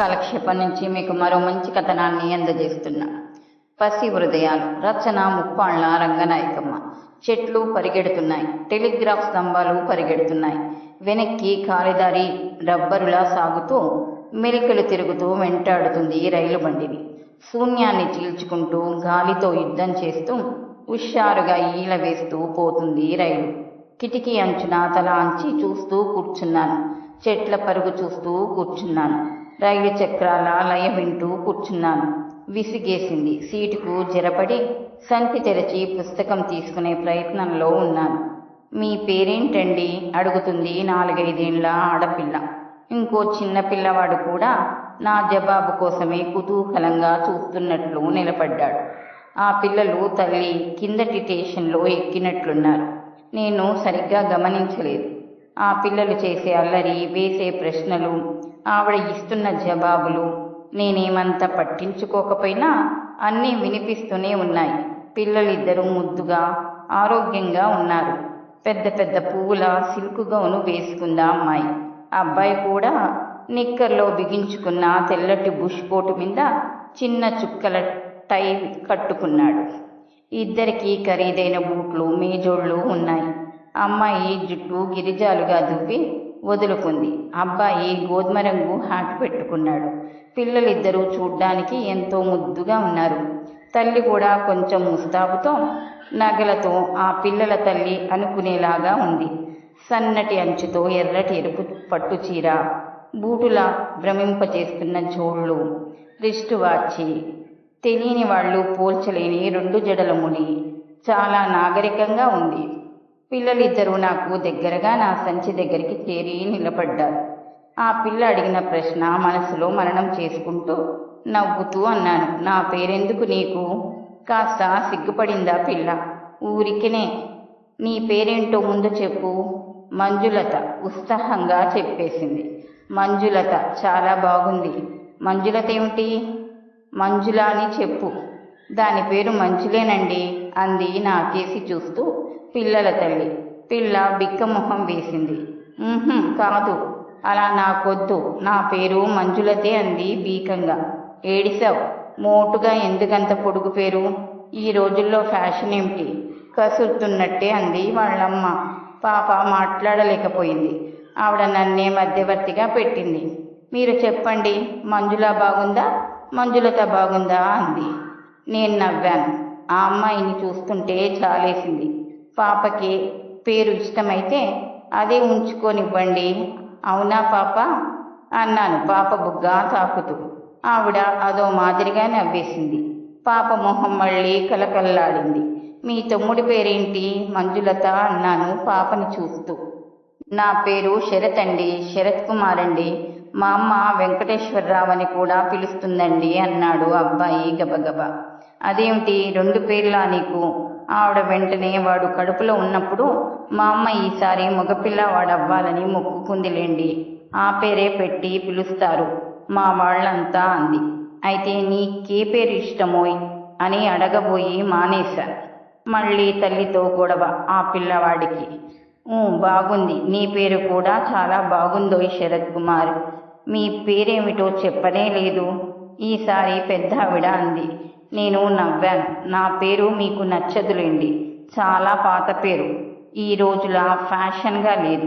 కాలక్షేపం నుంచి మీకు మరో మంచి కథనాన్ని అందజేస్తున్నా. పసి హృదయాలు రచన ముప్పాళ్ళ రంగనాయకమ్మ. చెట్లు పరిగెడుతున్నాయి టెలిగ్రాఫ్ స్తంభాలు పరిగెడుతున్నాయి. వెనక్కి కాలిదారి రబ్బరులా సాగుతూ మెలికలు తిరుగుతూ వెంటాడుతుంది రైలు బండిని. శూన్యాన్ని చీల్చుకుంటూ గాలితో యుద్ధం చేస్తూ హుషారుగా ఈల వేస్తూ పోతుంది రైలు. కిటికీ అంచున తల అంచి చూస్తూ కూర్చున్నాను. చెట్ల పరుగు చూస్తూ కూర్చున్నాను. రైలు చక్రాల లయ వింటూ కూర్చున్నాను. విసిగేసింది. సీటుకు జరపడి సంచి తెరచి పుస్తకం తీసుకునే ప్రయత్నంలో ఉన్నాను. మీ పేరేంటండి? అడుగుతుంది నాలుగైదేండ్ల ఆడపిల్ల. ఇంకో చిన్న పిల్లవాడు కూడా నా జవాబు కోసమే కుతూహలంగా చూస్తున్నట్లు నిలబడ్డాడు. ఆ పిల్లలు తల్లి కిందటి స్టేషన్లో ఎక్కినట్లున్నారు. నేను సరిగ్గా గమనించలేదు. ఆ పిల్లలు చేసే అల్లరి వేసే ప్రశ్నలు ఆవిడ ఇస్తున్న జవాబులు నేనేమంత పట్టించుకోకపోయినా అన్నీ వినిపిస్తూనే ఉన్నాయి. పిల్లలిద్దరూ ముద్దుగా ఆరోగ్యంగా ఉన్నారు. పెద్ద పెద్ద పువ్వుల సిల్కు గౌను వేసుకుందా అమ్మాయి. అబ్బాయి కూడా నిక్కర్లో బిగించుకున్న తెల్లటి బుష్ కోటు మీద చిన్న చుక్కల టై కట్టుకున్నాడు. ఇద్దరికీ ఖరీదైన బూట్లు మేజోళ్ళు ఉన్నాయి. అమ్మాయి జుట్టు గిరిజాలుగా దువ్వి వదులుకుంది. అబ్బాయి గోధుమ రంగు హాట్ పెట్టుకున్నాడు. పిల్లలిద్దరూ చూడ్డానికి ఎంతో ముద్దుగా ఉన్నారు. తల్లి కూడా కొంచెం ముస్తాబుతో నగలతో ఆ పిల్లల తల్లి అనుకునేలాగా ఉంది. సన్నటి అంచుతో ఎర్రటి ఎరుపు పట్టు చీర బూటులా భ్రమింపచేస్తున్న జోళ్ళు రిస్టు వాచి తెలియని వాళ్ళు పోల్చలేని రెండు జడల ముడి చాలా నాగరికంగా ఉంది. పిల్లలిద్దరూ నాకు దగ్గరగా నా సంచి దగ్గరికి చేరి నిలబడ్డారు. ఆ పిల్ల అడిగిన ప్రశ్న మనసులో మరణం చేసుకుంటూ నవ్వుతూ అన్నాను. నా పేరెందుకు నీకు? కాస్త సిగ్గుపడిందా పిల్ల? ఊరికినే. నీ పేరేంటో ముందు చెప్పు. మంజులత ఉత్సాహంగా చెప్పేసింది. మంజులత చాలా బాగుంది. మంజులత ఏమిటి? మంజుల అని చెప్పు. దాని పేరు మంచులేనండి అంది నాకేసి చూస్తూ. పిల్లల తల్లి పిల్ల బిక్కమొహం వేసింది. కాదు అలా నాకొద్దు నా పేరు మంజులతే అంది బీకంగా ఏడిసావు మోటుగా ఎందుకంత పొడుగు పేరు? ఈ రోజుల్లో ఫ్యాషన్ ఏమిటి? కసురుతున్నట్టే అంది వాళ్ళమ్మ. పాప మాట్లాడలేకపోయింది. ఆవిడ నన్నే మధ్యవర్తిగా పెట్టింది. మీరు చెప్పండి మంజుల బాగుందా? మంజులత బాగుందా? అంది. నేను నవ్వాను. ఆ అమ్మాయిని చూస్తుంటే చాలేసింది పాపకి పేరు ఇష్టమైతే అదే ఉంచుకొనివ్వండి. అవునా పాప? అన్నాను. పాప బుగ్గ తాకుతూ. ఆవిడ అదో మాదిరిగా నవ్వేసింది. పాప మొహం మళ్ళీ కలకల్లాడింది మీ తమ్ముడి పేరేంటి? మంజులత అన్నాను పాపని చూస్తూ నా పేరు శరత్ అండి. శరత్ కుమార్ అండి. మా అమ్మ వెంకటేశ్వరరావు అని కూడా పిలుస్తుందండి అన్నాడు అబ్బాయి గబగబా. అదేమిటి రెండు పేర్లా నీకు? ఆవిడ వెంటనే వాడు కడుపులో ఉన్నప్పుడు మా అమ్మ ఈసారి మగపిల్లవాడవ్వాలని మొక్కుకుందిలేండి. ఆ పేరే పెట్టి పిలుస్తారు. మా వాళ్ళంతా అంది. అయితే నీకే పేరు ఇష్టమోయ్? అని అడగబోయి మానేశా. మళ్ళీ తల్లితో గొడవ ఆ పిల్లవాడికి. బాగుంది. నీ పేరు కూడా చాలా బాగుందోయ్ శరత్ కుమార్ మీ పేరేమిటో చెప్పనే లేదు. ఈసారి పెద్ద ఆవిడ అంది. నేను నవ్వాను. నా పేరు మీకు నచ్చదులేండి. చాలా పాత పేరు. ఈ రోజుల ఫ్యాషన్గా లేదు.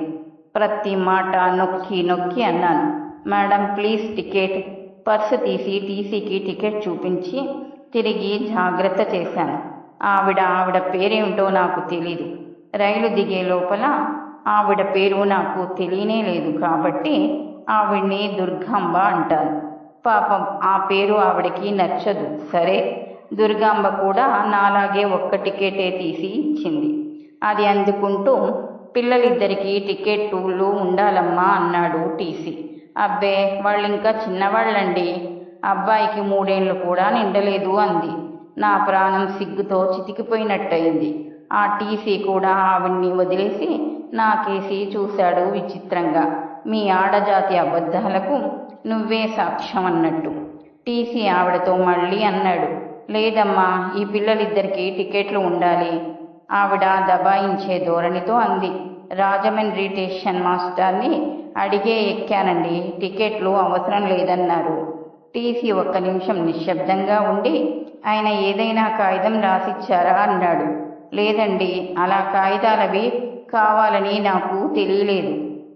ప్రతి మాట నొక్కి నొక్కి అన్నాను. Madam please ticket. పర్సు తీసి టీసీకి టికెట్ చూపించి తిరిగి జాగ్రత్త చేశాను. ఆవిడ ఆవిడ పేరేమిటో నాకు తెలీదు. రైలు దిగే లోపల ఆవిడ పేరు నాకు తెలియనే లేదు కాబట్టి ఆవిడ్ని దుర్గాంబ అంటారు. పాపం ఆ పేరు ఆవిడకి నచ్చదు. సరే? దుర్గాంబ కూడా నాలాగే ఒక్క టికెటే తీసి ఇచ్చింది. అది అందుకుంటూ పిల్లలిద్దరికీ టికెట్లు ఉండాలమ్మా అన్నాడు టీసీ. అబ్బే వాళ్ళు ఇంకా చిన్నవాళ్ళండి. అబ్బాయికి మూడేళ్ళు కూడా నిండలేదు అంది. నా ప్రాణం సిగ్గుతో చితికిపోయినట్టయింది. ఆ టీసీ కూడా ఆవిడ్ని వదిలేసి నాకేసి చూశాడు విచిత్రంగా. మీ ఆడజాతి అబద్ధాలకు నువ్వే సాక్ష్యం అన్నట్టు. టీసీ ఆవిడతో మళ్ళీ అన్నాడు. లేదమ్మా ఈ పిల్లలిద్దరికీ టికెట్లు ఉండాలి. ఆవిడ దబాయించే ధోరణితో అంది. రాజమండ్రి స్టేషన్ మాస్టర్ని అడిగే ఎక్కానండి. టికెట్లు అవసరం లేదన్నారు. టీసీ ఒక్క నిమిషం నిశ్శబ్దంగా ఉండి ఆయన ఏదైనా కాగితం రాసిచ్చారా అన్నాడు. లేదండి అలా కాగితాలవి కావాలని నాకు తెలియలేదు.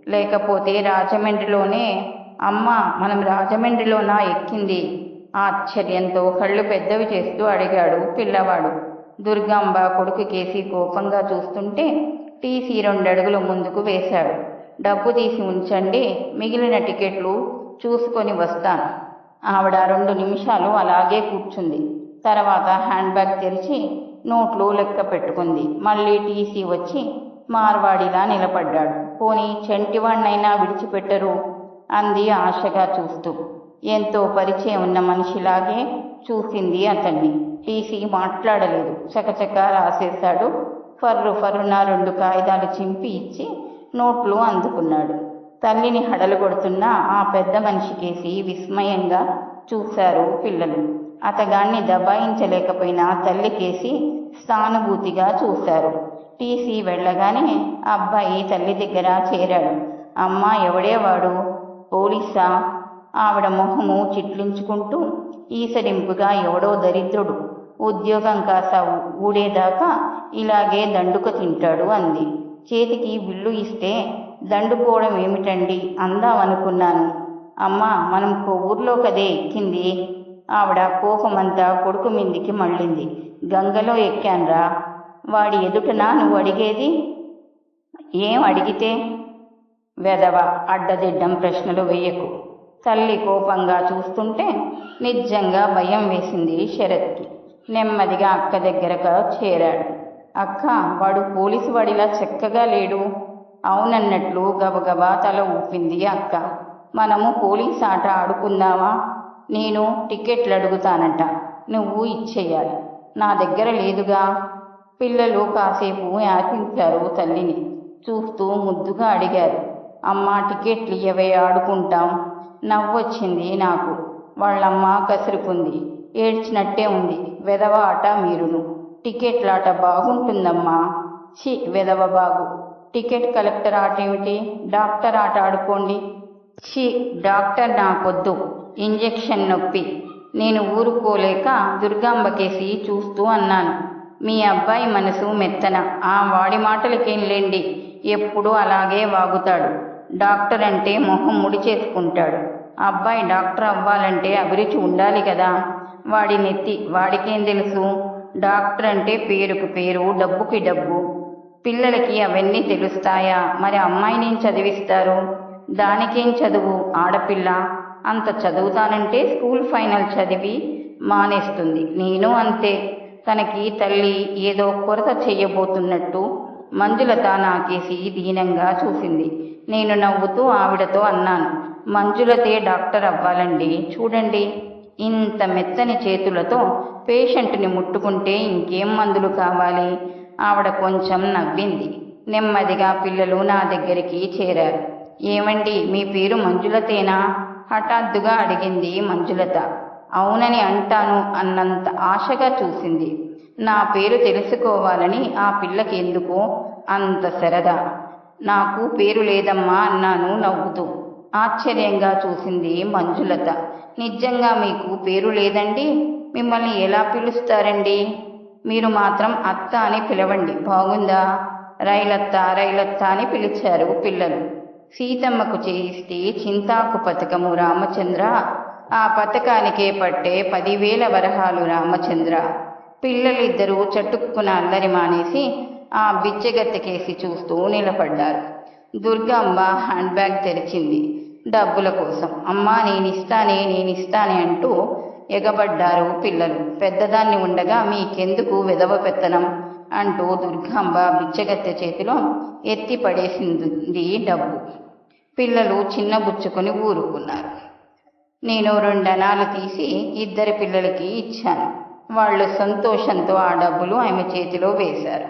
లేకపోతే రాజమండ్రిలోనే అమ్మ మనం రాజమండ్రిలోనా ఎక్కింది? ఆశ్చర్యంతో కళ్ళు పెద్దవి చేస్తూ అడిగాడు పిల్లవాడు. దుర్గాంబ కొడుకు కేసి కోపంగా చూస్తుంటే టీసీ రెండడుగులు ముందుకు వేశాడు. డబ్బు తీసి ఉంచండి మిగిలిన టికెట్లు చూసుకొని వస్తాను. ఆవిడ రెండు నిమిషాలు అలాగే కూర్చుంది. తర్వాత హ్యాండ్ బ్యాగ్ తెరిచి నోట్లు లెక్క పెట్టుకుంది. మళ్ళీ టీసీ వచ్చి మార్వాడిలా నిలబడ్డాడు. పోనీ చెంటివాణ్ణైనా విడిచిపెట్టరు. అంది ఆశగా చూస్తూ. ఎంతో పరిచయం ఉన్న మనిషిలాగే చూసింది అతన్ని. టీసీ మాట్లాడలేదు. చకచక రాసేశాడు. ఫర్రు ఫర్రున రెండు కాగితాలు చింపి ఇచ్చి నోట్లు అందుకున్నాడు. తల్లిని హడలుగొడుతున్న ఆ పెద్ద మనిషికేసి విస్మయంగా చూశారు పిల్లలు. అతగాన్ని దబాయించలేకపోయిన తల్లికేసి సానుభూతిగా చూశారు. టీసీ వెళ్ళగానే అబ్బాయి తల్లి దగ్గర చేరాడు. అమ్మ ఎవడేవాడు? పోలీసా? ఆవిడ మొహము చిట్లించుకుంటూ ఈసడింపుగా ఎవడో దరిద్రుడు. ఉద్యోగం కాస్త ఊడేదాకా ఇలాగే దండుక తింటాడు అంది. చేతికి బిల్లు ఇస్తే దండుకోవడం ఏమిటండి? అందామనుకున్నాను. అమ్మా మనం ఊర్లో కదే ఎక్కింది. ఆవిడ కోపమంతా కొడుకు మీదికి మళ్ళింది. గంగలో ఎక్కాన్రా. వాడి ఎదుటనా నువ్వు అడిగేది? ఏం అడిగితే? వెదవ అడ్డదిడ్డం ప్రశ్నలు వేయకు. తల్లి కోపంగా చూస్తుంటే నిజంగా భయం వేసింది శరత్కి. నెమ్మదిగా అక్క దగ్గరకు చేరాడు. అక్క వాడు పోలీసు వాడిలా చక్కగా లేడు. అవునన్నట్లు గబగబా తల ఊపింది అక్క. మనము పోలీస్ ఆట ఆడుకుందామా? నేను టికెట్లు అడుగుతానట. నువ్వు ఇచ్చేయాలి. నా దగ్గర లేదుగా. పిల్లలు కాసేపు యాచించారు తల్లిని. చూస్తూ ముద్దుగా అడిగారు. అమ్మ టికెట్లు ఇయ్యవే ఆడుకుంటాం. నవ్వొచ్చింది నాకు. వాళ్ళమ్మ కసురుకుంది. ఏడ్చినట్టే ఉంది. వెధవ ఆట మీరును. టికెట్లాట బాగుంటుందమ్మా. చి వెధవ బాగు టికెట్ కలెక్టర్ ఆట ఏమిటి? డాక్టర్ ఆట ఆడుకోండి. చి డాక్టర్ నాకొద్దు. ఇంజెక్షన్ నొప్పి. నేను ఊరుకోలేక దుర్గాంబకేసి చూస్తూ అన్నాను. మీ అబ్బాయి మనసు మెత్తన. ఆ వాడి మాటలకేం లేండి. ఎప్పుడూ అలాగే వాగుతాడు. డాక్టర్ అంటే మొహం ముడి చేసుకుంటాడు. అబ్బాయి డాక్టర్ అవ్వాలంటే అభిరుచి ఉండాలి కదా. వాడి నెత్తి వాడికేం తెలుసు? డాక్టర్ అంటే పేరుకు పేరు డబ్బుకి డబ్బు. పిల్లలకి అవన్నీ తెలుస్తాయా? మరి అమ్మాయిని చదివిస్తారు? దానికేం చదువు? ఆడపిల్ల? అంత చదువుతానంటే స్కూల్ ఫైనల్ చదివి మానేస్తుంది. నేను అంతే. తనకి తల్లి ఏదో కొరత చెయ్యబోతున్నట్టు మంజులత నాకేసి దీనంగా చూసింది. నేను నవ్వుతూ ఆవిడతో అన్నాను మంజులతే డాక్టర్ అవ్వాలండి. చూడండి ఇంత మెత్తని చేతులతో పేషెంట్ని ముట్టుకుంటే ఇంకేం మందులు కావాలి? ఆవిడ కొంచెం నవ్వింది. నెమ్మదిగా పిల్లలు నా దగ్గరికి చేరారు. ఏమండి మీ పేరు మంజులతేనా? హఠాత్తుగా అడిగింది మంజులత. అవునని అంటాను అన్నంత ఆశగా చూసింది. నా పేరు తెలుసుకోవాలని ఆ పిల్లకెందుకో అంత సరదా నాకు పేరు లేదమ్మా అన్నాను నవ్వుతూ. ఆశ్చర్యంగా చూసింది మంజులత. నిజంగా మీకు పేరు లేదండి? మిమ్మల్ని ఎలా పిలుస్తారండి? మీరు మాత్రం అత్త అని పిలవండి. బాగుందా? రైలత్త రైలత్త అని పిలిచారు పిల్లలు. సీతమ్మకు చేయిస్తే చింతాకు పథకము రామచంద్ర. ఆ పథకానికే పట్టే పదివేల వరహాలు రామచంద్ర. పిల్లలిద్దరూ చటుక్కున అల్లరి మానేసి ఆ బిచ్చగత్తెకేసి చూస్తూ నిలబడ్డారు. దుర్గమ్మ హ్యాండ్ బ్యాగ్ తెరిచింది. డబ్బుల కోసం. అమ్మా నేనిస్తానే నేనిస్తానే అంటూ ఎగబడ్డారు పిల్లలు. పెద్దదాన్ని ఉండగా మీకెందుకు విధవ పెత్తనం? అంటూ దుర్గాంబ బిచ్చగత్తె చేతిలో ఎత్తి పడేసింది డబ్బు. పిల్లలు చిన్నబుచ్చుకొని ఊరుకున్నారు. నేను రెండనాలు తీసి ఇద్దరి పిల్లలకి ఇచ్చాను. వాళ్ళు సంతోషంతో ఆ డబ్బులు ఆమె చేతిలో వేశారు.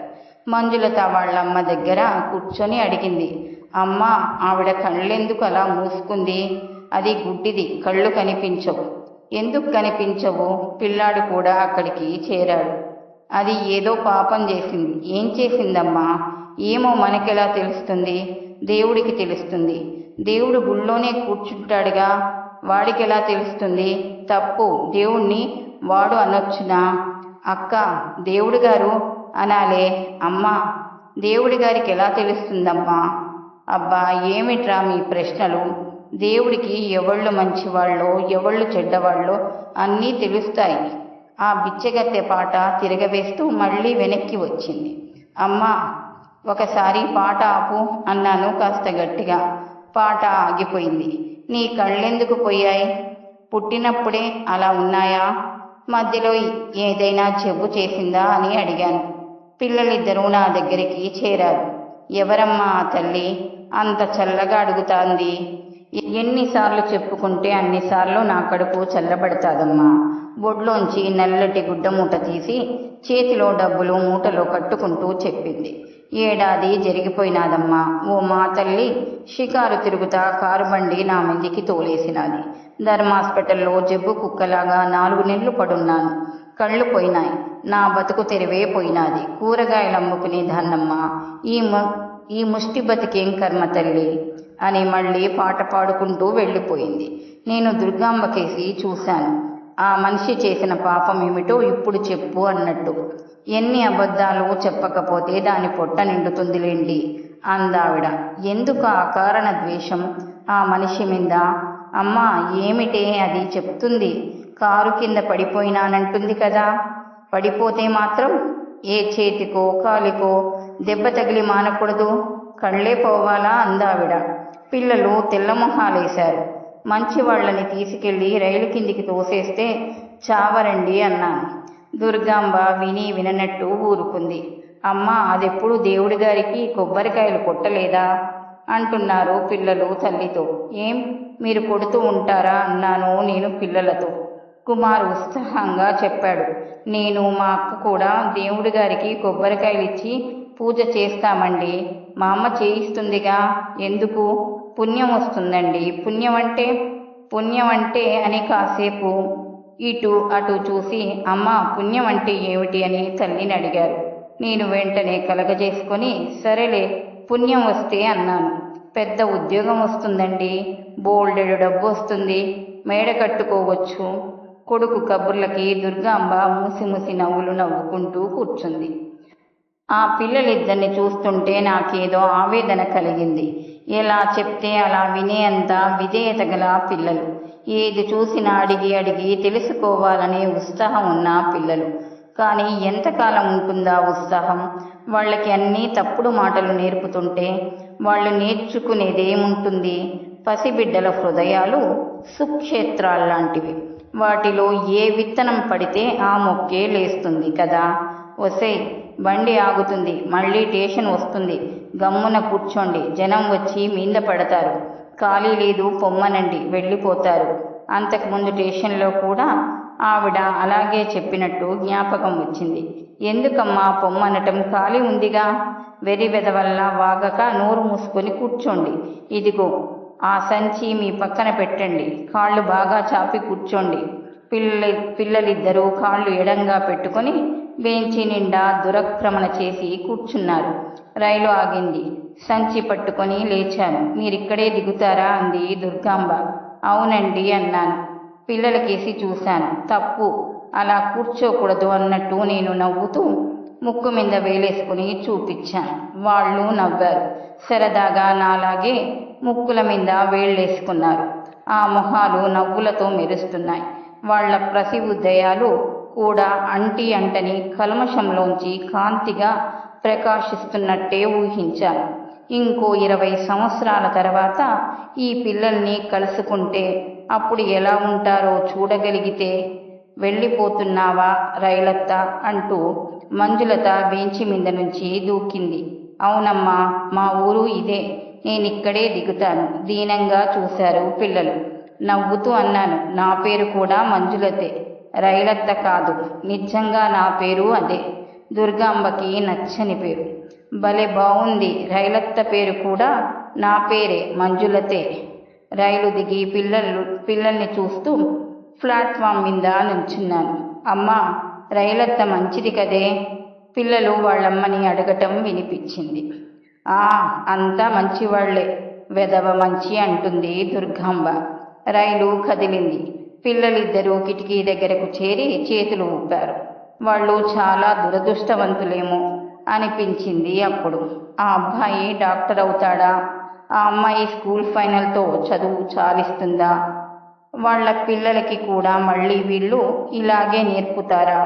మంజులత వాళ్ళమ్మ దగ్గర కూర్చొని అడిగింది అమ్మ ఆవిడ కళ్ళెందుకు అలా మూసుకుంది? అది గుడ్డిది కళ్ళు కనిపించవు. ఎందుకు కనిపించవు? పిల్లాడు కూడా అక్కడికి చేరాడు. అది ఏదో పాపం చేసింది. ఏం చేసిందమ్మా? ఏమో మనకెలా తెలుస్తుంది? దేవుడికి తెలుస్తుంది. దేవుడు గుళ్ళోనే కూర్చుంటాడుగా. వాడికి ఎలా తెలుస్తుంది? తప్పు. దేవుణ్ణి వాడు అనొచ్చునా? అక్క దేవుడు గారు? అనాలే అమ్మా దేవుడి గారికి ఎలా తెలుస్తుందమ్మా? అబ్బా ఏమిట్రా మీ ప్రశ్నలు? దేవుడికి ఎవళ్ళు మంచివాళ్ళో ఎవళ్ళు చెడ్డవాళ్ళో అన్నీ తెలుస్తాయి. ఆ బిచ్చగత్తె పాట తిరగవేస్తూ మళ్ళీ వెనక్కి వచ్చింది. అమ్మా ఒకసారి పాట ఆపు అన్నాను కాస్త గట్టిగా. పాట ఆగిపోయింది. నీ కళ్ళెందుకు పోయాయి? పుట్టినప్పుడే అలా ఉన్నాయా? మధ్యలో ఏదైనా జబ్బు చేసిందా అని అడిగాను. పిల్లలిద్దరూ నా దగ్గరికి చేరారు. ఎవరమ్మా ఆ తల్లి? అంత చల్లగా అడుగుతాంది. ఎన్నిసార్లు చెప్పుకుంటే అన్నిసార్లు నా కడుపు చల్లబడతాదమ్మా. బొడ్లోంచి నల్లటి గుడ్డ మూట తీసి చేతిలో డబ్బులు మూటలో కట్టుకుంటూ చెప్పింది. ఏడాది జరిగిపోయినాదమ్మా. ఓ మా తల్లి షికారు తిరుగుతా కారు బండి నా మీదికి తోలేసినది. ధర్మ హాస్పిటల్లో జబ్బు కుక్కలాగా నాలుగు నెలలు పడున్నాను. కళ్ళు పోయినాయి. నా బతుకు తెరివే పోయినాది. కూరగాయలు అమ్ముకునే దాన్నమ్మ. ఈ ము ఈ ముష్టి బతికేం కర్మ తల్లి? అని మళ్ళీ పాట పాడుకుంటూ వెళ్ళిపోయింది. నేను దుర్గాంబకేసి చూశాను. ఆ మనిషి చేసిన పాపం ఏమిటో ఇప్పుడు చెప్పు అన్నట్టు. ఎన్ని అబద్ధాలు చెప్పకపోతే దాని పొట్ట నిండుతుందిలేండి. అందావిడ ఎందుకు ఆ కారణ ద్వేషం? ఆ మనిషి మీద అమ్మా ఏమిటే అది చెప్తుంది? కారు కింద పడిపోయినానంటుంది కదా. పడిపోతే మాత్రం ఏ చేతికో కాలికో దెబ్బ తగిలి మానకూడదు. కళ్ళే పోవాలా అందావిడ. పిల్లలు తెల్లమొహాలేశారు మంచి వాళ్ళని తీసుకెళ్ళి రైలు కిందికి తోసేస్తే చావరండి అన్నాను. దుర్గాంబ విని విననట్టు ఊరుకుంది. అమ్మ అదెప్పుడు దేవుడి గారికి కొబ్బరికాయలు కొట్టలేదా? అంటున్నారు పిల్లలు తల్లితో. ఏం? మీరు కొడుతూ ఉంటారా? అన్నాను నేను పిల్లలతో. కుమార్ ఉత్సాహంగా చెప్పాడు. నేను మా అక్క కూడా దేవుడి గారికి కొబ్బరికాయలు ఇచ్చి పూజ చేస్తామండి. మా అమ్మ చేయిస్తుందిగా. ఎందుకు? పుణ్యం వస్తుందండి. పుణ్యం అంటే పుణ్యం అంటే అని కాసేపు ఇటు అటు చూసి అమ్మ పుణ్యం అంటే ఏమిటి అని తల్లిని అడిగారు. నేను వెంటనే కలగజేసుకొని సరేలే పుణ్యం వస్తే అన్నాను. పెద్ద ఉద్యోగం వస్తుందండి. బోల్డెడు డబ్బు వస్తుంది. మేడ కట్టుకోవచ్చు. కొడుకు కబుర్లకి దుర్గాంబ మూసి మూసి నవ్వులు నవ్వుకుంటూ కూర్చుంది. ఆ పిల్లలిద్దరిని చూస్తుంటే నాకేదో ఆవేదన కలిగింది. ఎలా చెప్తే అలా వినేంత విధేయత గల పిల్లలు. ఏది చూసినా అడిగి అడిగి తెలుసుకోవాలనే ఉత్సాహం ఉన్న పిల్లలు. కానీ ఎంతకాలం ఉంటుందా ఉత్సాహం? వాళ్ళకి అన్నీ తప్పుడు మాటలు నేర్పుతుంటే వాళ్ళు నేర్చుకునేదేముంటుంది? పసిబిడ్డల హృదయాలు సుక్షేత్రాల్లాంటివి. వాటిలో ఏ విత్తనం పడితే ఆ మొక్కే లేస్తుంది కదా. వసే బండి ఆగుతుంది మళ్ళీ స్టేషన్ వస్తుంది. గమ్మున కూర్చోండి జనం వచ్చి మీద పడతారు. ఖాళీ లేదు పొమ్మనండి వెళ్ళిపోతారు. అంతకుముందు స్టేషన్లో కూడా ఆవిడ అలాగే చెప్పినట్టు జ్ఞాపకం వచ్చింది. ఎందుకమ్మా పొమ్మనటం ఖాళీ ఉందిగా? వెరి వెదవల్ల వాగక నోరు మూసుకొని కూర్చోండి. ఇదిగో ఆ సంచి మీ పక్కన పెట్టండి. కాళ్ళు బాగా చాపి కూర్చోండి. పిల్ల పిల్లలిద్దరూ కాళ్ళు ఎడంగా పెట్టుకొని బెంచి నిండా దురక్రమణ చేసి కూర్చున్నారు. రైలు ఆగింది. సంచి పట్టుకొని లేచాను. మీరిక్కడే దిగుతారా అంది దుర్గాంబ. అవునండి అన్నాను. పిల్లలకేసి చూశాను. తప్పు. అలా కూర్చోకూడదు అన్నట్టు నేను నవ్వుతూ ముక్కు మీద వేలేసుకుని చూపించాను వాళ్ళు నవ్వారు. సరదాగా నాలాగే ముక్కుల మీద వేళ్ళేసుకున్నారు. ఆ మొహాలు నవ్వులతో మెరుస్తున్నాయి. వాళ్ళ ప్రసి ఉదయాలు కూడా అంటి అంటని కల్మషంలోంచి కాంతిగా ప్రకాశిస్తున్నట్టే ఊహించాను. ఇంకో ఇరవై సంవత్సరాల తర్వాత ఈ పిల్లల్ని కలుసుకుంటే అప్పుడు ఎలా ఉంటారో చూడగలిగితే వెళ్ళిపోతున్నావా రైలత్త అంటూ మంజులత బెంచి మీద నుంచి దూకింది. అవునమ్మా మా ఊరు ఇదే. నేనిక్కడే దిగుతాను. దీనంగా చూశారు పిల్లలు. నవ్వుతూ అన్నాను. నా పేరు కూడా మంజులతే. రైలత్త కాదు. నిజంగా నా పేరు అదే. దుర్గాంబకి నచ్చని పేరు. భలే బాగుంది రైలత్త పేరు కూడా నా పేరే మంజులతే. రైలు దిగి పిల్లలు పిల్లల్ని చూస్తూ ప్లాట్ఫామ్ మీద నుంచున్నాను. అమ్మా రైలత్త మంచిది కదే? పిల్లలు వాళ్ళమ్మని అడగటం వినిపించింది. ఆ అంతా మంచివాళ్ళే. వెదవ మంచి అంటుంది దుర్గాంబ. రైలు కదిలింది. పిల్లలిద్దరూ కిటికీ దగ్గరకు చేరి చేతులు ఊపారు. వాళ్ళు చాలా దురదృష్టవంతులేమో అనిపించింది అప్పుడు. ఆ అబ్బాయి డాక్టర్ అవుతాడా ఆ అమ్మాయి స్కూల్ ఫైనల్తో చదువు చాలిస్తుందా? వాళ్ళ పిల్లలకి కూడా మళ్ళీ వీళ్ళు ఇలాగే నేర్పుతారా?